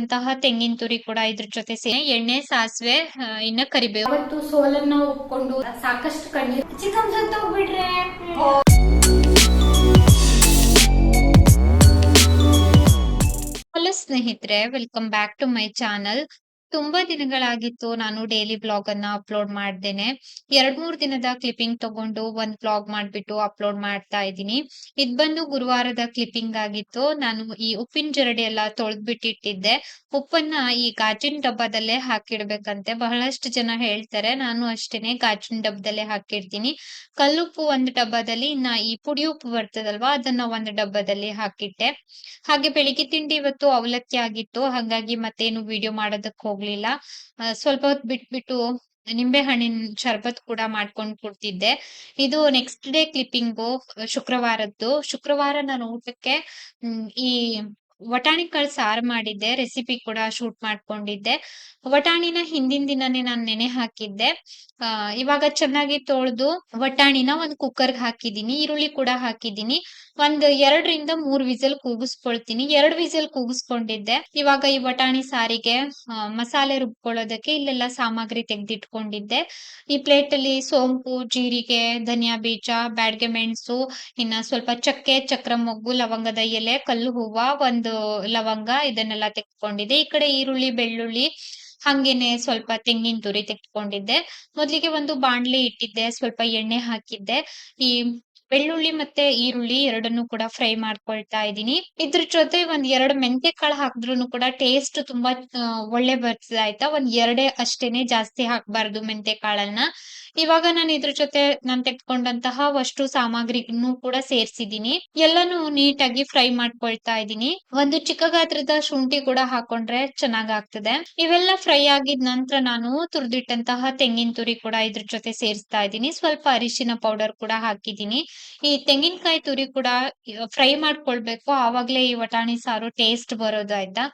ಅಂತಹ ತೆಂಗಿನ ತುರಿ ಕೂಡ ಇದ್ರ ಜೊತೆ ಸೇರಿ ಎಣ್ಣೆ ಸಾಸಿವೆ ಇನ್ನ ಕರಿಬೇವು. ಅವತ್ತು ಸೋಲನ್ನ ಒಪ್ಕೊಂಡು ಸಾಕಷ್ಟು ಕಣ್ಣೀರು ಚಿಕನ್ ಸತ್ತೋಗ್ಬಿಟ್ರೆ ಹಲೋ ಸ್ನೇಹಿತರೆ welcome back to my channel ತುಂಬಾ ದಿನಗಳಾಗಿತ್ತು. ನಾನು ಡೈಲಿ ಬ್ಲಾಗ್ ಅನ್ನ ಅಪ್ಲೋಡ್ ಮಾಡ್ದೇನೆ. ಎರಡ್ ಮೂರ್ ದಿನದ ಕ್ಲಿಪ್ಪಿಂಗ್ ತಗೊಂಡು ಒಂದ್ ಬ್ಲಾಗ್ ಮಾಡ್ಬಿಟ್ಟು ಅಪ್ಲೋಡ್ ಮಾಡ್ತಾ ಇದ್ದೀನಿ. ಇದ್ ಬಂದು ಗುರುವಾರದ ಕ್ಲಿಪ್ಪಿಂಗ್ ಆಗಿತ್ತು. ನಾನು ಈ ಉಪ್ಪಿನ ಜರಡಿ ಎಲ್ಲ ತೊಳೆದ್ಬಿಟ್ಟಿಟ್ಟಿದ್ದೆ. ಉಪ್ಪನ್ನ ಈ ಗಾಜಿನ ಡಬ್ಬದಲ್ಲೇ ಹಾಕಿಡ್ಬೇಕಂತೆ. ಬಹಳಷ್ಟು ಜನ ಹೇಳ್ತಾರೆ, ನಾನು ಅಷ್ಟೇನೆ ಗಾಜಿನ ಡಬ್ಬದಲ್ಲೇ ಹಾಕಿಡ್ತೀನಿ. ಕಲ್ಲುಪ್ಪು ಒಂದ್ ಡಬ್ಬದಲ್ಲಿ, ಇನ್ನ ಈ ಪುಡಿ ಉಪ್ಪು ಬರ್ತದಲ್ವಾ, ಅದನ್ನ ಒಂದ್ ಡಬ್ಬದಲ್ಲಿ ಹಾಕಿಟ್ಟೆ. ಹಾಗೆ ಬೆಳಿಗ್ಗೆ ತಿಂಡಿ ಇವತ್ತು ಅವಲಕ್ಕಿ ಆಗಿತ್ತು. ಹಾಗಾಗಿ ಮತ್ತೇನು ವಿಡಿಯೋ ಮಾಡೋದಕ್ ಹೋಗ್ಲಿಲ್ಲ. ಸ್ವಲ್ಪ ಹೊತ್ತು ಬಿಟ್ಬಿಟ್ಟು ನಿಂಬೆ ಹಣ್ಣಿನ ಶರ್ಬತ್ ಕೂಡ ಮಾಡ್ಕೊಂಡ್ ಕೊಡ್ತಿದ್ದೆ. ಇದು ನೆಕ್ಸ್ಟ್ ಡೇ ಕ್ಲಿಪ್ಪಿಂಗು ಶುಕ್ರವಾರದ್ದು. ಶುಕ್ರವಾರ ನಾನು ಊಟಕ್ಕೆ ಈ ವಟಾಣಿ ಸಾರ್ ಮಾಡಿದ್ದೆ ರೆಸಿಪಿ ಕೂಡ ಶೂಟ್ ಮಾಡ್ಕೊಂಡಿದ್ದೆ. ವಟಾಣಿನ ಹಿಂದಿನ ದಿನನೇ ನಾನು ನೆನೆ ಹಾಕಿದ್ದೆ. ಇವಾಗ ಚೆನ್ನಾಗಿ ತೊಳೆದು ವಟಾಣಿನ ಒಂದ್ ಕುಕ್ಕರ್ಗೆ ಹಾಕಿದ್ದೀನಿ, ಈರುಳ್ಳಿ ಕೂಡ ಹಾಕಿದ್ದೀನಿ. ಒಂದ್ ಎರಡರಿಂದ ಮೂರ್ ವಿಸಲ್ ಕೂಗಿಸ್ಕೊಳ್ತೀನಿ. ಎರಡ್ ವಿಸಲ್ ಕೂಗಿಸ್ಕೊಂಡಿದ್ದೆ. ಇವಾಗ ಈ ವಟಾಣಿ ಸಾರಿಗೆ ಮಸಾಲೆ ರುಬ್ಕೊಳ್ಳೋದಕ್ಕೆ ಇಲ್ಲೆಲ್ಲ ಸಾಮಗ್ರಿ ತೆಗ್ದಿಟ್ಕೊಂಡಿದ್ದೆ. ಈ ಪ್ಲೇಟ್ ಅಲ್ಲಿ ಸೋಂಪು, ಜೀರಿಗೆ, ಧನಿಯಾ ಬೀಜ, ಬ್ಯಾಡ್ಗೆ ಮೆಣಸು, ಇನ್ನ ಸ್ವಲ್ಪ ಚಕ್ಕೆ ಚಕ್ರ ಮೊಗ್ಗು ಲವಂಗದ ಎಲೆ, ಕಲ್ಲು ಹೂವ, ಒಂದು ಲವಂಗ ಇದನ್ನೆಲ್ಲ ತೆಗೆದುಕೊಂಡಿದ್ದೆ ಈ ಕಡೆ ಈರುಳ್ಳಿ, ಬೆಳ್ಳುಳ್ಳಿ ಹಂಗೇನೆ ಸ್ವಲ್ಪ ತೆಂಗಿನ ತುರಿ ತೆಗೆದುಕೊಂಡಿದ್ದೆ ಮೊದ್ಲಿಗೆ ಒಂದು ಬಾಣ್ಲಿ ಇಟ್ಟಿದ್ದೆ, ಸ್ವಲ್ಪ ಎಣ್ಣೆ ಹಾಕಿದ್ದೆ. ಈ ಬೆಳ್ಳುಳ್ಳಿ ಮತ್ತೆ ಈರುಳ್ಳಿ ಎರಡನ್ನೂ ಕೂಡ ಫ್ರೈ ಮಾಡ್ಕೊಳ್ತಾ ಇದ್ದೀನಿ. ಇದ್ರ ಜೊತೆ ಒಂದ್ ಎರಡು ಮೆಂತೆ ಕಾಳು ಹಾಕಿದ್ರು ಕೂಡ ಟೇಸ್ಟ್ ತುಂಬಾ ಒಳ್ಳೆ ಬರ್ತದೆ ಆಯ್ತಾ ಒಂದ್ ಎರಡೇ ಅಷ್ಟೇನೆ ಜಾಸ್ತಿ ಹಾಕ್ಬಾರ್ದು ಮೆಂತೆ ಕಾಳನ್ನ ಇವಾಗ ನಾನು ಇದ್ರ ಜೊತೆ ನಾನು ತೆಗೆದುಕೊಂಡಂತಹ ವಸ್ತು ಸಾಮಗ್ರಿನೂ ಕೂಡ ಸೇರಿಸಿದೀನಿ ಎಲ್ಲಾನು ನೀಟಾಗಿ ಫ್ರೈ ಮಾಡ್ಕೊಳ್ತಾ ಇದ್ದೀನಿ. ಒಂದು ಚಿಕ್ಕ ಗಾತ್ರದ ಶುಂಠಿ ಕೂಡ ಹಾಕೊಂಡ್ರೆ ಚೆನ್ನಾಗ್ ಆಗ್ತದೆ ಇವೆಲ್ಲ ಫ್ರೈ ಆಗಿದ ನಂತರ ನಾನು ತುರಿದಿಟ್ಟಂತಹ ತೆಂಗಿನ ತುರಿ ಕೂಡ ಇದ್ರ ಜೊತೆ ಸೇರಿಸ್ತಾ ಇದ್ದೀನಿ. ಸ್ವಲ್ಪ ಅರಿಶಿನ ಪೌಡರ್ ಕೂಡ ಹಾಕಿದೀನಿ ಈ ತೆಂಗಿನಕಾಯಿ ತುರಿ ಕೂಡ ಫ್ರೈ ಮಾಡ್ಕೊಳ್ಬೇಕು. ಆವಾಗ್ಲೇ ಈ ವಟಾಣಿ ಸಾರು ಟೇಸ್ಟ್ ಬರೋದು ಆಯ್ತಾ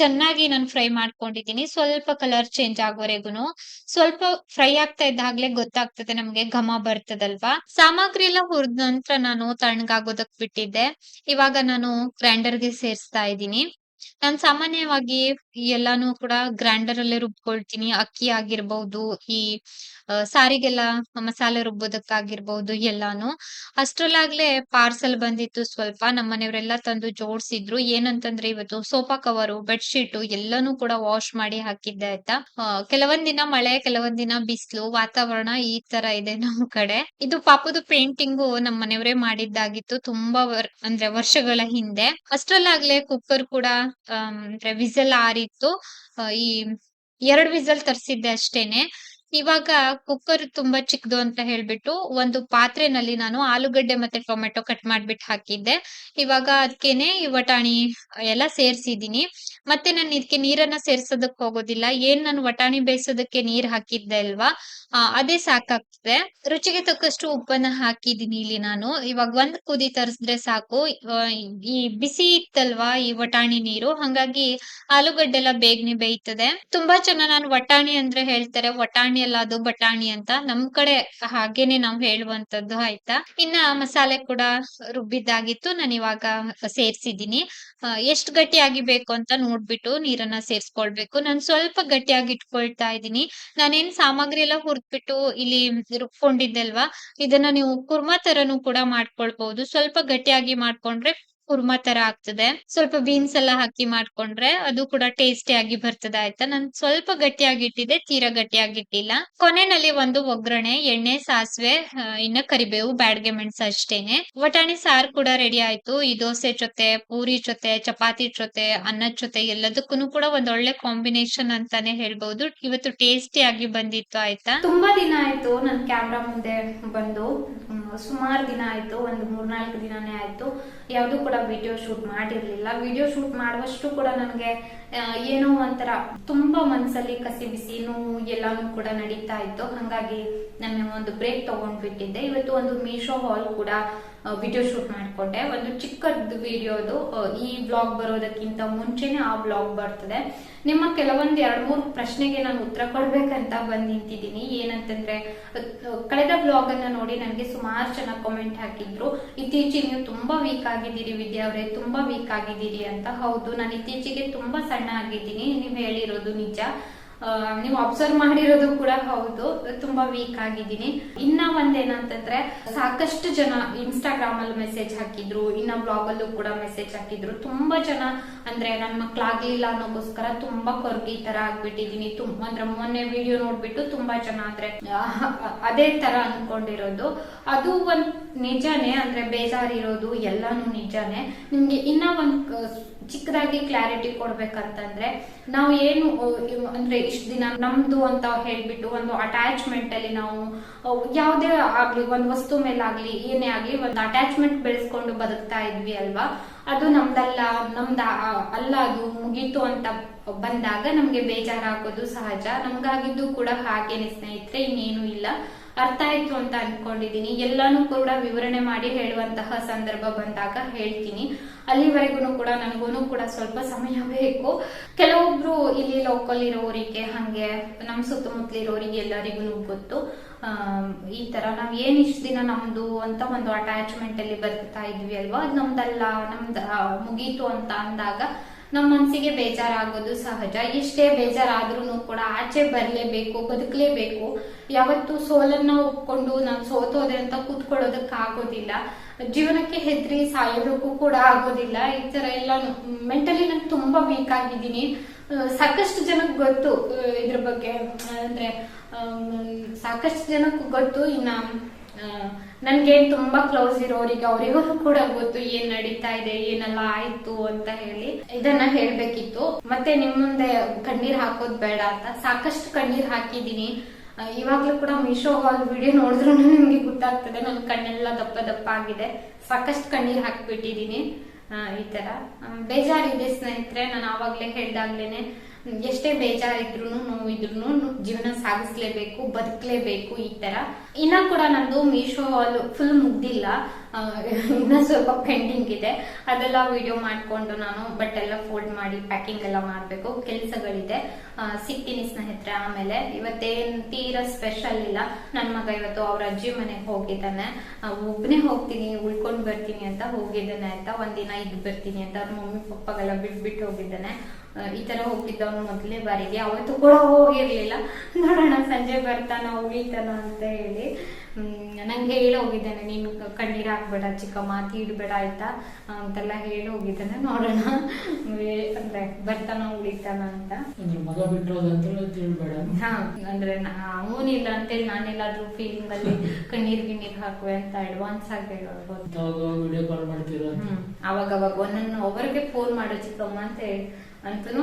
ಚೆನ್ನಾಗಿ ನಾನು ಫ್ರೈ ಮಾಡ್ಕೊಂಡಿದ್ದೀನಿ. ಸ್ವಲ್ಪ ಕಲರ್ ಚೇಂಜ್ ಆಗೋವರೆಗೂನು. ಸ್ವಲ್ಪ ಫ್ರೈ ಆಗ್ತಾ ಇದ್ದಾಗ್ಲೇ ಗೊತ್ತಾಗ್ತದೆ ನಮ್ಗೆ ಘಮ ಬರ್ತದಲ್ವಾ? ಸಾಮಗ್ರಿ ಎಲ್ಲ ಹುರಿದ ನಂತರ ನಾನು ತಣ್ಣಗಾಗೋದಕ್ ಬಿಟ್ಟಿದ್ದೆ. ಇವಾಗ ನಾನು ಗ್ರೈಂಡರ್ಗೆ ಸೇರಿಸ್ತಾ ಇದ್ದೀನಿ. ನಾನ್ ಸಾಮಾನ್ಯವಾಗಿ ಎಲ್ಲಾನು ಕೂಡ ಗ್ರೈಂಡರ್ ಅಲ್ಲೇ ರುಬ್ಕೊಳ್ತೀನಿ. ಅಕ್ಕಿ ಆಗಿರ್ಬಹುದು ಈ ಸಾರಿಗೆಲ್ಲ ಮಸಾಲೆ ರುಬ್ಬೋದಕ್ಕಾಗಿರ್ಬಹುದು ಎಲ್ಲಾನು. ಅಷ್ಟ್ರಲ್ಲಾಗ್ಲೇ ಪಾರ್ಸೆಲ್ ಬಂದಿತ್ತು ಸ್ವಲ್ಪ. ನಮ್ಮ ಮನೆಯವರೆಲ್ಲ ತಂದು ಜೋಡ್ಸಿದ್ರು. ಏನಂತಂದ್ರೆ ಇವತ್ತು ಸೋಫಾ ಕವರು, ಬೆಡ್ಶೀಟ್ ಎಲ್ಲಾನು ಕೂಡ ವಾಶ್ ಮಾಡಿ ಹಾಕಿದ್ದೆ ಆಯ್ತಾ? ಕೆಲವೊಂದ್ ದಿನ ಮಳೆ, ಕೆಲವೊಂದ್ ದಿನ ಬಿಸಿಲು, ವಾತಾವರಣ ಈ ತರ ಇದೆ ನಮ್ ಕಡೆ. ಇದು ಪಾಪದ ಪೇಂಟಿಂಗು ನಮ್ಮ ಮನೆಯವರೇ ಮಾಡಿದ್ದಾಗಿತ್ತು. ತುಂಬಾ ಅಂದ್ರೆ ವರ್ಷಗಳ ಹಿಂದೆ. ಅಷ್ಟ್ರಲ್ಲಾಗ್ಲೇ ಕುಕ್ಕರ್ ಕೂಡ ಅಂದ್ರೆ ವಿಸಲ್ ಆರಿತ್ತು ಈ ಎರಡ್ ವಿಸಲ್ ತರ್ಸಿದ್ದೆ ಅಷ್ಟೇನೆ. ಇವಾಗ ಕುಕ್ಕರ್ ತುಂಬಾ ಚಿಕ್ಕದು ಅಂತ ಹೇಳ್ಬಿಟ್ಟು ಒಂದು ಪಾತ್ರೆನಲ್ಲಿ ನಾನು ಆಲೂಗಡ್ಡೆ ಮತ್ತೆ ಟೊಮೆಟೊ ಕಟ್ ಮಾಡ್ಬಿಟ್ಟು ಹಾಕಿದ್ದೆ. ಇವಾಗ ಅದಕ್ಕೇನೆ ಈ ವಟಾಣಿ ಎಲ್ಲ ಸೇರ್ಸಿದೀನಿ ಮತ್ತೆ ನಾನು ಇದಕ್ಕೆ ನೀರನ್ನ ಸೇರ್ಸೋದಕ್ ಹೋಗೋದಿಲ್ಲ. ಏನ್ ನಾನು ವಟಾಣಿ ಬೇಯಿಸೋದಕ್ಕೆ ನೀರ್ ಹಾಕಿದ್ದೆ ಅಲ್ವಾ? ಅದೇ ಸಾಕಾಗ್ತದೆ. ರುಚಿಗೆ ತಕ್ಕಷ್ಟು ಉಪ್ಪನ್ನ ಹಾಕಿದೀನಿ ಇಲ್ಲಿ ನಾನು. ಇವಾಗ ಒಂದ್ ಕುದಿ ತರಿಸಿದ್ರೆ ಸಾಕು. ಈ ಬಿಸಿ ಇತ್ತಲ್ವಾ ಈ ವಟಾಣಿ ನೀರು? ಹಂಗಾಗಿ ಆಲೂಗಡ್ಡೆ ಎಲ್ಲ ಬೇಗನೆ ಬೇಯ್ತದೆ. ತುಂಬಾ ಚೆನ್ನಾಗಿ ನಾನು ವಟಾಣಿ ಅಂದ್ರೆ ಹೇಳ್ತಾರೆ. ವಟಾಣಿ ಅಲ್ಲ ಅದು ಬಟಾಣಿ ಅಂತ ನಮ್ ಕಡೆ ಹಾಗೇನೆ ನಾವ್ ಹೇಳುವಂತದ್ದು ಆಯ್ತಾ? ಇನ್ನ ಮಸಾಲೆ ಕೂಡ ರುಬ್ಬಿದ್ದಾಗಿತ್ತು. ನಾನು ಇವಾಗ ಸೇರ್ಸಿದೀನಿ ಎಷ್ಟು ಗಟ್ಟಿಯಾಗಿ ಬೇಕು ಅಂತ ನೋಡ್ಬಿಟ್ಟು ನೀರನ್ನ ಸೇರ್ಸ್ಕೊಳ್ಬೇಕು. ನಾನು ಸ್ವಲ್ಪ ಗಟ್ಟಿಯಾಗಿ ಇಟ್ಕೊಳ್ತಾ ಇದ್ದೀನಿ. ನಾನೇನ್ ಸಾಮಗ್ರಿ ಎಲ್ಲ ಹುರ್ದ್ಬಿಟ್ಟು ಇಲ್ಲಿ ರುಬ್ಕೊಂಡಿದ್ದೆ ಅಲ್ವಾ? ಇದನ್ನ ನೀವು ಕುರ್ಮಾ ತರನು ಕೂಡ ಮಾಡ್ಕೊಳ್ಬಹುದು ಸ್ವಲ್ಪ ಗಟ್ಟಿಯಾಗಿ ಮಾಡ್ಕೊಂಡ್ರೆ ಕುರ್ಮಾ ತರ ಆಗ್ತದೆ. ಸ್ವಲ್ಪ ಬೀನ್ಸ್ ಎಲ್ಲ ಹಾಕಿ ಮಾಡ್ಕೊಂಡ್ರೆ ಅದು ಕೂಡ ಟೇಸ್ಟಿ ಆಗಿ ಬರ್ತದೆ ಆಯ್ತಾ? ನಾನ್ ಸ್ವಲ್ಪ ಗಟ್ಟಿಯಾಗಿ ಇಟ್ಟಿದ್ದೆ, ತೀರಾ ಗಟ್ಟಿಯಾಗಿ ಇಟ್ಟಿಲ್ಲ. ಕೊನೆಯಲ್ಲಿ ಒಂದು ಒಗ್ಗರಣೆ, ಎಣ್ಣೆ, ಸಾಸಿವೆ ಇನ್ನ ಕರಿಬೇವು, ಬ್ಯಾಡ್ಗೆ ಮೆಣಸು ಅಷ್ಟೇನೆ. ವಟಾಣಿ ಸಾರು ಕೂಡ ರೆಡಿ ಆಯ್ತು. ಈ ದೋಸೆ ಜೊತೆ, ಪೂರಿ ಜೊತೆ, ಚಪಾತಿ ಜೊತೆ, ಅನ್ನದ ಜೊತೆ ಎಲ್ಲದಕ್ಕೂ ಕೂಡ ಒಂದ್ ಒಳ್ಳೆ ಕಾಂಬಿನೇಷನ್ ಅಂತಾನೆ ಹೇಳ್ಬಹುದು ಇವತ್ತು ಟೇಸ್ಟಿ ಆಗಿ ಬಂದಿತ್ತು ಆಯ್ತಾ? ತುಂಬಾ ದಿನ ಆಯ್ತು ನನ್ ಕ್ಯಾಮ್ರಾ ಮುಂದೆ ಬಂದು. ಸುಮಾರು ದಿನ ಆಯ್ತು. ಒಂದು ಮೂರ್ನಾಲ್ಕು ದಿನಾನೇ ಆಯ್ತು. ಯಾವ್ದು ಕೂಡ ವಿಡಿಯೋ ಶೂಟ್ ಮಾಡಿರ್ಲಿಲ್ಲ. ವಿಡಿಯೋ ಶೂಟ್ ಮಾಡುವಷ್ಟು ಕೂಡ ನನಗೆ ಏನೋ ಒಂಥರ ತುಂಬಾ ಮನಸ್ಸಲ್ಲಿ ಕಸಿ ಬಿಸಿ ನೋವು ಎಲ್ಲಾನು ಕೂಡ ನಡೀತಾ ಇತ್ತು. ಹಂಗಾಗಿ ನಾನು ಒಂದು ಬ್ರೇಕ್ ತಗೊಂಡ್ಬಿಟ್ಟಿದ್ದೆ. ಇವತ್ತು ಒಂದು ಮೀಶೋ ಹಾಲ್ ಕೂಡ ವಿಡಿಯೋ ಶೂಟ್ ಮಾಡ್ಕೊಂಡೆ. ಒಂದು ಚಿಕ್ಕದ್ದು ವಿಡಿಯೋದು ಈ ಬ್ಲಾಗ್ ಬರೋದಕ್ಕಿಂತ ಮುಂಚೆನೆ ಆ ಬ್ಲಾಗ್ ಬರ್ತದೆ. ನಿಮ್ಮ ಕೆಲವೊಂದು ಎರಡ್ ಮೂರು ಪ್ರಶ್ನೆಗೆ ನಾನು ಉತ್ತರ ಕೊಡ್ಬೇಕಂತ ಬಂದ್ ನಿಂತಿದ್ದೀನಿ. ಏನಂತಂದ್ರೆ ಕಳೆದ ಬ್ಲಾಗ್ ಅನ್ನ ನೋಡಿ ನನಗೆ ಸುಮಾರು ಜನ ಕಾಮೆಂಟ್ ಹಾಕಿದ್ರು. ಇತ್ತೀಚೆಗೆ ನೀವು ತುಂಬಾ ವೀಕ್ ಆಗಿದ್ದೀರಿ ವಿದ್ಯಾ ಅವರೇ, ತುಂಬಾ ವೀಕ್ ಆಗಿದ್ದೀರಿ ಅಂತ. ಹೌದು, ನಾನು ಇತ್ತೀಚೆಗೆ ತುಂಬಾ ಸಣ್ಣ ಆಗಿದ್ದೀನಿ. ನೀವು ಹೇಳಿರೋದು ನಿಜ. ನೀವು ಅಬ್ಸರ್ವ್ ಮಾಡಿರೋದು ಕೂಡ ಹೌದು. ತುಂಬಾ ವೀಕ್ ಆಗಿದ್ದೀನಿ. ಇನ್ನ ಒಂದೇನಂತಂದ್ರೆ, ಸಾಕಷ್ಟು ಜನ ಇನ್ಸ್ಟಾಗ್ರಾಮ್ ಅಲ್ಲಿ ಮೆಸೇಜ್ ಹಾಕಿದ್ರು, ಇನ್ನ ಬ್ಲಾಗ್ ಅಲ್ಲೂ ಕೂಡ ಮೆಸೇಜ್ ಹಾಕಿದ್ರು. ತುಂಬಾ ಜನ ಅಂದ್ರೆ ನನ್ ಮಕ್ಳಾಗ್ಲಿಲ್ಲ ಅನ್ನೋಗೋಸ್ಕರ ತುಂಬಾ ಕೊರ್ಗಿ ತರ ಆಗ್ಬಿಟ್ಟಿದೀನಿ ತುಂಬಾ ಅಂದ್ರೆ ಮೊನ್ನೆ ವಿಡಿಯೋ ನೋಡ್ಬಿಟ್ಟು ತುಂಬಾ ಜನ ಅಂದ್ರೆ ಅದೇ ತರ ಅನ್ಕೊಂಡಿರೋದು. ಅದು ಒಂದ್ ನಿಜಾನೇ, ಅಂದ್ರೆ ಬೇಜಾರಿರೋದು ಎಲ್ಲಾನು ನಿಜಾನೇ. ನಿಮ್ಗೆ ಇನ್ನ ಒಂದ್ ಚಿಕ್ಕದಾಗಿ ಕ್ಲಾರಿಟಿ ಕೊಡ್ಬೇಕಂತಂದ್ರೆ ನಾವು ಏನು ಅಂದ್ರೆ ಇಷ್ಟು ದಿನ ನಮ್ದು ಅಂತ ಹೇಳ್ಬಿಟ್ಟು ಒಂದು ಅಟ್ಯಾಚ್ಮೆಂಟ್ ಅಲ್ಲಿ ನಾವು ಯಾವುದೇ ಆಗ್ಲಿ, ಒಂದ್ ವಸ್ತು ಮೇಲಾಗ್ಲಿ, ಏನೇ ಆಗ್ಲಿ, ಒಂದು ಅಟ್ಯಾಚ್ಮೆಂಟ್ ಬೆಳೆಸ್ಕೊಂಡು ಬದುಕ್ತಾ ಇದ್ವಿ ಅಲ್ವಾ? ಅದು ನಮ್ದಲ್ಲ, ನಮ್ದ ಅಲ್ಲ, ಅದು ಮುಗೀತು ಅಂತ ಬಂದಾಗ ನಮ್ಗೆ ಬೇಜಾರಾಗೋದು ಸಹಜ. ನಮ್ಗಾಗಿದ್ದು ಕೂಡ ಹಾಗೇನೆ ಸ್ನೇಹಿತರೆ, ಇನ್ನೇನು ಇಲ್ಲ. ಅರ್ಥ ಆಯ್ತು ಅಂತ ಅನ್ಕೊಂಡಿದೀನಿ ಎಲ್ಲಾನು ಕೂಡ ವಿವರಣೆ ಮಾಡಿ ಹೇಳುವಂತಹ ಸಂದರ್ಭ ಬಂದಾಗ ಹೇಳ್ತೀನಿ. ಅಲ್ಲಿವರೆಗೂ ಕೂಡ ನನಗೂ ಕೂಡ ಸ್ವಲ್ಪ ಸಮಯ ಬೇಕು. ಕೆಲವೊಬ್ರು ಇಲ್ಲಿ ಲೋಕಲ್ ಇರೋರಿಗೆ, ಹಂಗೆ ನಮ್ ಸುತ್ತಮುತ್ತಲ ಇರೋರಿಗೆ ಎಲ್ಲರಿಗೂ ಗೊತ್ತು. ಈ ತರ ನಾವ್ ಏನ್ ಇಷ್ಟ ದಿನ ನಮ್ದು ಅಂತ ಒಂದು ಅಟ್ಯಾಚ್ಮೆಂಟ್ ಅಲ್ಲಿ ಬರ್ತಾ ಇದ್ವಿ ಅಲ್ವಾ? ಅದ್ ನಮ್ದಲ್ಲ, ನಮ್ದ ಮುಗೀತು ಅಂತ ಅಂದಾಗ ನಮ್ಮ ಮನ್ಸಿಗೆ ಬೇಜಾರಾಗೋದು ಸಹಜ. ಎಷ್ಟೇ ಬೇಜಾರಾದ್ರೂ ಕೂಡ ಆಚೆ ಬರಲೇಬೇಕು, ಬದುಕಲೇಬೇಕು. ಯಾವತ್ತು ಸೋಲನ್ನ ಒಪ್ಕೊಂಡು ನಾನು ಸೋತೋದೆ ಅಂತ ಕೂತ್ಕೊಳ್ಳೋದಕ್ಕಾಗೋದಿಲ್ಲ. ಜೀವನಕ್ಕೆ ಹೆದ್ರಿ ಸಾಯೋದಕ್ಕೂ ಕೂಡ ಆಗೋದಿಲ್ಲ. ಈ ತರ ಎಲ್ಲ ಮೆಂಟಲಿ ನಂಗೆ ತುಂಬಾ ವೀಕ್ ಆಗಿದ್ದೀನಿ. ಸಾಕಷ್ಟು ಜನಕ್ಕೆ ಗೊತ್ತು ಇದ್ರ ಬಗ್ಗೆ. ಅಂದ್ರೆ ಸಾಕಷ್ಟು ಜನಕ್ಕೆ ಗೊತ್ತು. ಇನ್ನ ನನ್ಗೆ ತುಂಬಾ ಕ್ಲೋಸ್ ಇರೋರಿಗೆ ಅವರಿಗೂ ಕೂಡ ಗೊತ್ತು ಏನ್ ನಡೀತಾ ಇದೆ, ಏನೆಲ್ಲ ಆಯ್ತು ಅಂತ ಹೇಳಿ ಇದನ್ನ ಹೇಳ್ಬೇಕಿತ್ತು. ಮತ್ತೆ ನಿಮ್ ಮುಂದೆ ಕಣ್ಣೀರ್ ಹಾಕೋದ್ ಬೇಡ ಅಂತ ಸಾಕಷ್ಟು ಕಣ್ಣೀರ್ ಹಾಕಿದೀನಿ ಇವಾಗ್ಲೂ ಕೂಡ ಮೀಶೋ ಹಾಲ್ ವಿಡಿಯೋ ನೋಡಿದ್ರು ನಿಮ್ಗೆ ಗೊತ್ತಾಗ್ತದೆ, ನನ್ ಕಣ್ಣೆಲ್ಲ ದಪ್ಪ ದಪ್ಪ ಆಗಿದೆ. ಸಾಕಷ್ಟು ಕಣ್ಣೀರ್ ಹಾಕ್ಬಿಟ್ಟಿದೀನಿ ಈ ತರ. ಬೇಜಾರಿದೆ ಸ್ನೇಹಿತರೆ, ನಾನು ಆವಾಗ್ಲೇ ಹೇಳ್ದಾಗ್ಲೇನೆ. ಎಷ್ಟೇ ಬೇಜಾರಿದ್ರು ನೋವಿದ್ರು ಜೀವನ ಸಾಗಿಸ್ಲೇಬೇಕು ಬದುಕಲೇಬೇಕು ಈ ತರ. ಇನ್ನ ಕೂಡ ನಂದು ಮೀಶೋ ಫುಲ್ ಮುಗ್ದಿಲ್ಲ. ಇನ್ನ ಸ್ವಲ್ಪ ಪೆಂಡಿಂಗ್ ಇದೆ. ಅದೆಲ್ಲ ವಿಡಿಯೋ ಮಾಡ್ಕೊಂಡು ನಾನು ಬಟ್ ಎಲ್ಲ ಫೋಲ್ಡ್ ಮಾಡಿ ಪ್ಯಾಕಿಂಗ್ ಎಲ್ಲ ಮಾಡ್ಬೇಕು. ಕೆಲ್ಸಗಳಿದೆ. ಸಿಗ್ತೀನಿ ಸ್ನೇಹಿತರೆ ಆಮೇಲೆ. ಇವತ್ತೇನ್ ತೀರಾ ಸ್ಪೆಷಲ್ ಇಲ್ಲ. ನನ್ ಮಗ ಇವತ್ತು ಅವ್ರ ಅಜ್ಜಿ ಮನೆಗೆ ಹೋಗಿದ್ದಾನೆ. ಆ, ಒಬ್ನೇ ಹೋಗ್ತೀನಿ ಉಳ್ಕೊಂಡ್ ಬರ್ತೀನಿ ಅಂತ ಹೋಗಿದ್ದಾನೆ ಅಂತ ಒಂದಿನ ಇದ್ ಬರ್ತೀನಿ ಅಂತ ಅವ್ರ ಮಮ್ಮಿ ಪಪ್ಪಗೆಲ್ಲ ಬಿಟ್ಬಿಟ್ಟು ಹೋಗಿದ್ದಾನೆ. ಈ ತರ ಹೋಗಿದ್ದವನು ಮೊದಲನೇ ಬಾರಿಗೆ. ಅವತ್ತು ಕೂಡ ಹೋಗಿರ್ಲಿಲ್ಲ. ನೋಡೋಣ ಸಂಜೆ ಬರ್ತಾನ ಉಳಿತಾನ ಅಂತ ಹೇಳಿ. ಹ್ಮ್, ನಂಗೆ ಹೇಳಿ ಹೋಗಿದ್ದಾನೆ. ನೀನು ಕಣ್ಣೀರ್ ಹಾಕ್ಬೇಡ ಚಿಕ್ಕಮ್ಮ ಇಡ್ಬೇಡ ಆಯ್ತಾ? ಅಂತೆಲ್ಲ ಹೇಳಿ ಹೋಗಿದ್ದಾನೆ. ನೋಡೋಣ. ಅಂದ್ರೆ ಬರ್ತಾನ ಉಳಿತಾನ ಅಂತ. ಹ ಅಂದ್ರೆ ಅವನಿಲ್ಲ ಅಂತೇಳಿ ನಾನೆಲ್ಲಾದ್ರೂ ಫೀಲಿಂಗ್ ಅಲ್ಲಿ ಕಣ್ಣೀರ್ ಗಿಣ್ಣೀರ್ ಹಾಕುವೆ ಅಂತ ಅಡ್ವಾನ್ಸ್ ಆಗಿ ಹೇಳ್ಬೋದು. ಅವಾಗ ಅವಾಗ ಒಂದೊಂದು ಒಬ್ಬರಿಗೆ ಫೋನ್ ಮಾಡೋ ಚಿಕ್ಕಮ್ಮ ಅಂತ ಹೇಳಿ. ಅಂತನು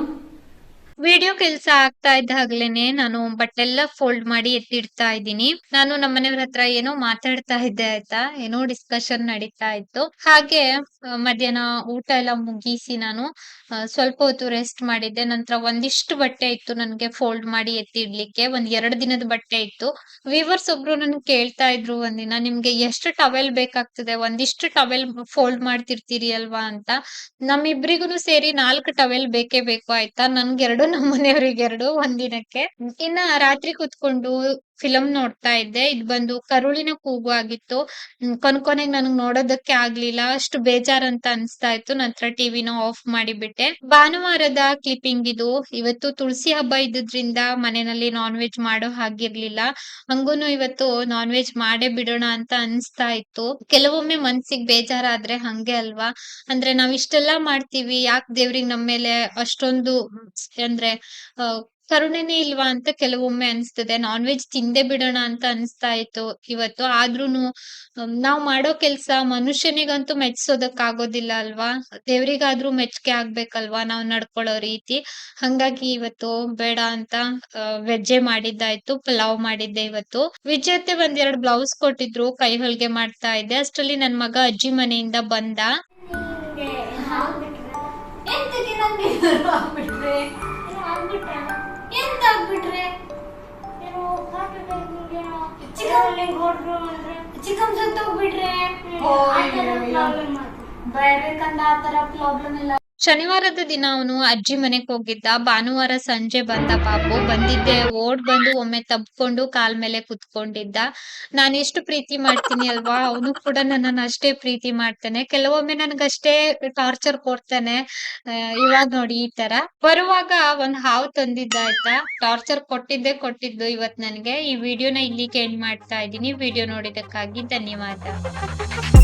ವಿಡಿಯೋ ಕೆಲಸ ಆಗ್ತಾ ಇದ್ದಾಗ್ಲೇನೆ ನಾನು ಬಟ್ಟೆಲ್ಲ ಫೋಲ್ಡ್ ಮಾಡಿ ಎತ್ತಿಡ್ತಾ ಇದ್ದೀನಿ. ನಾನು ನಮ್ಮನೆಯವ್ರ ಹತ್ರ ಏನೋ ಮಾತಾಡ್ತಾ ಇದ್ದೆ ಆಯ್ತಾ? ಏನೋ ಡಿಸ್ಕಷನ್ ನಡೀತಾ ಇತ್ತು. ಹಾಗೆ ಮಧ್ಯಾಹ್ನ ಊಟ ಎಲ್ಲ ಮುಗಿಸಿ ನಾನು ಸ್ವಲ್ಪ ಹೊತ್ತು ರೆಸ್ಟ್ ಮಾಡಿದ್ದೆ. ನಂತರ ಒಂದಿಷ್ಟು ಬಟ್ಟೆ ಇತ್ತು ನನಗೆ ಫೋಲ್ಡ್ ಮಾಡಿ ಎತ್ತಿಡ್ಲಿಕ್ಕೆ. ಒಂದ್ ಎರಡು ದಿನದ ಬಟ್ಟೆ ಇತ್ತು. ವಿವರ್ಸ್ ಒಬ್ರು ನನ್ ಕೇಳ್ತಾ ಇದ್ರು ಒಂದಿನ, ನಿಮ್ಗೆ ಎಷ್ಟು ಟವೆಲ್ ಬೇಕಾಗ್ತದೆ? ಒಂದಿಷ್ಟು ಟವೆಲ್ ಫೋಲ್ಡ್ ಮಾಡ್ತಿರ್ತೀರಿ ಅಲ್ವಾ? ಅಂತ. ನಮ್ಮಿಬ್ರಿಗೂ ಸೇರಿ ನಾಲ್ಕು ಟವೆಲ್ ಬೇಕೇ ಬೇಕು ಆಯ್ತಾ? ನನ್ಗೆ ಎರಡು ನಮ್ಮ ಮನೆಯವ್ರಿಗೆ ಎರಡು ಒಂದಿನಕ್ಕೆ. ಇನ್ನ ರಾತ್ರಿ ಕುತ್ಕೊಂಡು ಫಿಲಂ ನೋಡ್ತಾ ಇದ್ದೆ. ಇದು ಬಂದು ಕರುಳಿನ ಕೂಗು ಆಗಿತ್ತು. ಕೊನೆಗೆ ಕೊನೆ ಕೊನೆಗ್ ನನಗ್ ನೋಡೋದಕ್ಕೆ ಆಗ್ಲಿಲ್ಲ. ಅಷ್ಟು ಬೇಜಾರಂತ ಅನ್ಸ್ತಾ ಇತ್ತು. ನಂತರ ಟಿವಿನ ಆಫ್ ಮಾಡಿಬಿಟ್ಟೆ. ಭಾನುವಾರದ ಕ್ಲಿಪ್ಪಿಂಗ್ ಇದು. ಇವತ್ತು ತುಳಸಿ ಹಬ್ಬ ಇದ್ದಿದ್ರಿಂದ ಮನೆಯಲ್ಲಿ ನಾನ್ ವೆಜ್ ಮಾಡೋ ಹಾಗಿರ್ಲಿಲ್ಲ. ಹಂಗೂನು ಇವತ್ತು ನಾನ್ ವೆಜ್ ಮಾಡೇ ಬಿಡೋಣ ಅಂತ ಅನ್ಸ್ತಾ ಇತ್ತು. ಕೆಲವೊಮ್ಮೆ ಮನ್ಸಿಗೆ ಬೇಜಾರಾದ್ರೆ ಹಂಗೆ ಅಲ್ವಾ? ಅಂದ್ರೆ ನಾವ್ ಇಷ್ಟೆಲ್ಲಾ ಮಾಡ್ತೀವಿ. ಯಾಕೆ ದೇವ್ರಿಗ್ ನಮ್ಮ ಮೇಲೆ ಅಷ್ಟೊಂದು, ಅಂದ್ರೆ ಕರುಣೆನೇ ಇಲ್ವಾ ಅಂತ ಕೆಲವೊಮ್ಮೆ ಅನ್ಸ್ತದೆ. ನಾನ್ ವೆಜ್ ತಿಂದೇ ಬಿಡೋಣ ಅಂತ ಅನ್ಸ್ತಾ ಇತ್ತು. ಇವತ್ತು ಆದ್ರೂನು ನಾವ್ ಮಾಡೋ ಕೆಲ್ಸ ಮನುಷ್ಯನಿಗಂತೂ ಮೆಚ್ಸೋದಕ್ ಆಗೋದಿಲ್ಲ ಅಲ್ವಾ? ದೇವ್ರಿಗಾದ್ರೂ ಮೆಚ್ಚುಗೆ ಆಗ್ಬೇಕಲ್ವಾ ನಾವ್ ನಡ್ಕೊಳ್ಳೋ ರೀತಿ? ಹಂಗಾಗಿ ಇವತ್ತು ಬೇಡ ಅಂತ ವೆಜ್ಜೆ ಮಾಡಿದ್ದಾಯ್ತು, ಪಲಾವ್ ಮಾಡಿದ್ದೆ ಇವತ್ತು. ವಿಜಯತೆ ಒಂದೆರಡು ಬ್ಲೌಸ್ ಕೊಟ್ಟಿದ್ರು, ಕೈ ಹೊಲ್ಗೆ ಮಾಡ್ತಾ ಇದ್ದೆ. ಅಷ್ಟರಲ್ಲಿ ನನ್ ಮಗ ಅಜ್ಜಿ ಮನೆಯಿಂದ ಬಂದ. ಎಂತಕ್ಕೆ ನಂಗೆ ಏನಾದ್ರು ಆಗ್ಬಿಟ್ರೆ ಎಂತ ಆಗ್ಬಿಟ್ರೆ ಚಿಕನ್ ಸತ್ತೋಗ್ಬಿಟ್ರೆ ಬೇಡ್ಬೇಕಂದ ಆತರ ಪ್ರಾಬ್ಲಮ್ ಇಲ್ಲ. ಶನಿವಾರದ ದಿನ ಅವನು ಅಜ್ಜಿ ಮನೆಗ್ ಹೋಗಿದ್ದ. ಭಾನುವಾರ ಸಂಜೆ ಬಂದ ಪಾಪು ಬಂದಿದ್ದೆ. ಓಡ್ ಬಂದು ಒಮ್ಮೆ ತಬ್ಕೊಂಡು ಕಾಲ್ ಮೇಲೆ ಕುತ್ಕೊಂಡಿದ್ದ. ನಾನು ಎಷ್ಟು ಪ್ರೀತಿ ಮಾಡ್ತೀನಿ ಅಲ್ವಾ? ಅವನು ಕೂಡ ನನ್ನನ್ನು ಅಷ್ಟೇ ಪ್ರೀತಿ ಮಾಡ್ತಾನೆ. ಕೆಲವೊಮ್ಮೆ ನನ್ಗಷ್ಟೇ ಟಾರ್ಚರ್ ಕೊಡ್ತಾನೆ. ಇವಾಗ ನೋಡಿ ಈ ತರ. ಬರುವಾಗ ಒಂದ್ ಹಾವು ತಂದಿದ್ದ ಆಯ್ತಾ? ಟಾರ್ಚರ್ ಕೊಟ್ಟಿದ್ದೆ, ಕೊಟ್ಟಿದ್ದು ಇವತ್ ನನ್ಗೆ. ಈ ವಿಡಿಯೋನ ಇಲ್ಲಿಗೆ ಎಂಡ್ ಮಾಡ್ತಾ ಇದ್ದೀನಿ. ವಿಡಿಯೋ ನೋಡಿದಕ್ಕಾಗಿ ಧನ್ಯವಾದ.